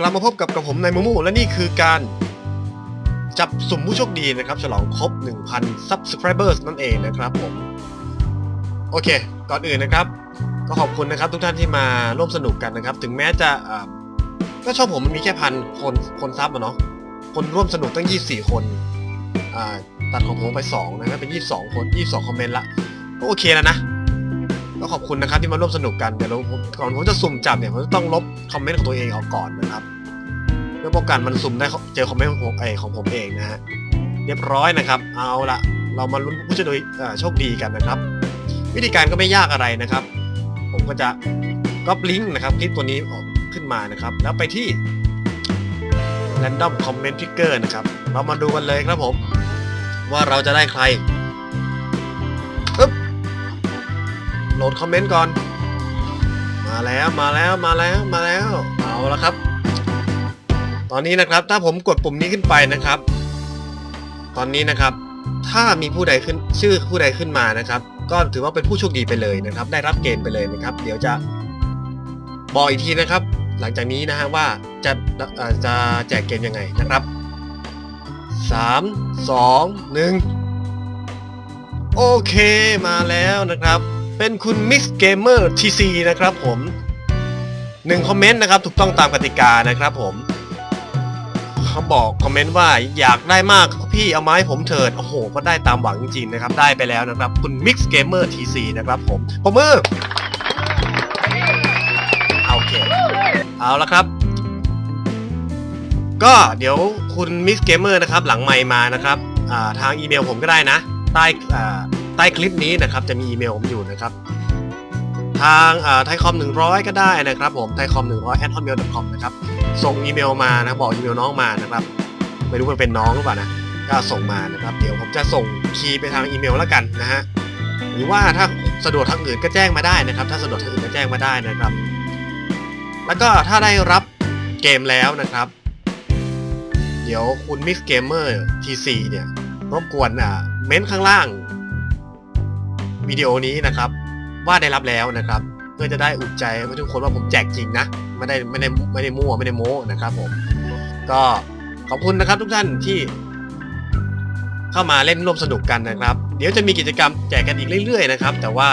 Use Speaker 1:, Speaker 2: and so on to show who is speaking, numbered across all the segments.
Speaker 1: กลับมาพบกับกับผมนายมูมูและนี่คือการจับสุ่มผู้โชคดีนะครับ ฉลองครบ 1,000 subscribers นั่นเองนะครับผม โอเค ก่อนอื่นนะครับ ก็ขอบคุณนะครับ ทุกท่านที่มาร่วมสนุกกันนะครับ ถึงแม้จะก็ชอบผมมันมีแค่พันคนคนซับอะเนาะคนร่วมสนุกตั้ง 24 คนอ่าตัดของผมไป 2 นะครับเป็น 22 คน 22 คอมเมนต์ละก็โอเคแล้วนะ ก็ขอบคุณนะครับที่มาร่วมสนุกกันเดี๋ยวเราผมก่อนผมจะสุ่มจับเนี่ยผมจะต้องลบคอมเมนต์ของตัวเองออกก่อนนะครับเพื่อป้องกันมันสุ่มได้เจอคอมเมนต์ของผมเองของผมเองนะฮะเรียบร้อยนะครับ เอาละเรามาลุ้นผู้โชคดีเอ่อโชคดีกันนะครับ วิธีการก็ไม่ยากอะไรนะครับ ผมก็จะก๊อปลิงก์นะครับคลิปตัวนี้ออกขึ้นมานะครับ แล้วไปที่ random comment trigger นะครับ เรามาดูกันเลยครับผม ว่าเราจะได้ใคร โหลดคอมเมนต์ก่อน มาแล้วมาแล้วมาแล้วมาแล้ว เอาละครับ ตอนนี้นะครับถ้าผมกดปุ่มนี้ขึ้นไปนะครับ ตอนนี้นะครับ ถ้ามีผู้ใดขึ้นชื่อผู้ใดขึ้นมานะครับ ก็ถือว่าเป็นผู้โชคดีไปเลยนะครับ ได้รับเกณฑ์ไปเลยนะครับ เดี๋ยวจะบอกอีกทีนะครับ หลังจากนี้นะฮะว่าจะจะแจกเกมยังไงนะครับสามสองหนึ่งโอเคมาแล้วนะครับ เป็นคุณ Mix Gamer TC นะครับผมหนึ่งคอมเมนต์นะครับถูกต้องตามกติกานะครับผมเขาบอกคอมเมนต์ว่าอยากได้มากพี่เอามาให้ผมเถิด โอ้โห ก็ได้ตามหวังจริงๆนะครับ ได้ไปแล้วนะครับ คุณ Mix Gamer TC นะครับผมผมมือเอาโอเค เอาละครับ ก็เดี๋ยวคุณ Mix Gamer นะครับ หลังไมมานะครับาทางอีเมลผมก็ได้นะ ใต้ ใต้คลิปนี้นะครับจะมีอีเมลผมอยู่นะครับ ทางไทยคอม100ก็ได้นะครับผมไทยคอม100 at hotmail.com นะครับส่งอีเมลมานะบอกอีเมลน้องมานะครับไม่รู้มันเป็นน้องหรือเปล่านะก็ส่งมานะครับ เดี๋ยวผมจะส่งคีย์ไปทางอีเมลแล้วกันนะฮะหรือว่าถ้าสะดวกทางอื่นก็แจ้งมาได้นะครับ ถ้าสะดวกทางอื่นก็แจ้งมาได้นะครับ แล้วก็ถ้าได้รับเกมแล้วนะครับ เดี๋ยวคุณ Mix Gamer TC เนี่ยรบกวนอะเม้นข้างล่าง วิดีโอนี้นะครับว่าได้รับแล้วนะครับ เพื่อจะได้อุ่นใจทุกคนว่าผมแจกจริงนะไม่ได้ไม่ได้ไม่ได้มั่วไม่ได้โม้นะครับผมก็ขอบคุณนะครับทุกท่านที่เข้ามาเล่นร่วมสนุกกันนะครับ เดี๋ยวจะมีกิจกรรมแจกกันอีกเรื่อยๆนะครับ แต่ว่า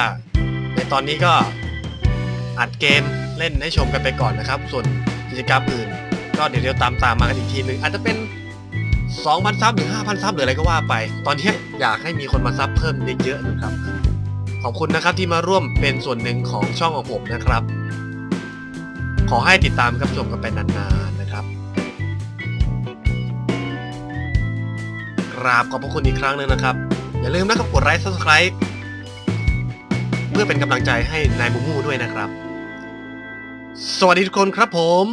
Speaker 1: ในตอนนี้ก็อัดเกมเล่นให้ชมกันไปก่อนนะครับ ส่วนกิจกรรมอื่น ก็เดี๋ยวเดี๋ยวตามตามมากันอีกทีหนึ่งอาจจะเป็น 2,000ซับหรือ5,000ซับหรืออะไรก็ว่าไป ตอนนี้อยากให้มีคนมาซับเพิ่มเยอะๆนะครับ ขอบคุณนะครับที่มาร่วมเป็นส่วนหนึ่งของช่องของผมนะครับ ขอให้ติดตามกับชมกันไปนานๆนะครับกราบขอบพระคุณอีกครั้งหนึ่งนะครับ อย่าลืมนะครับกดไลค์ subscribe เพื่อเป็นกำลังใจให้นายมูมูด้วยนะครับ สวัสดีทุกคนครับผม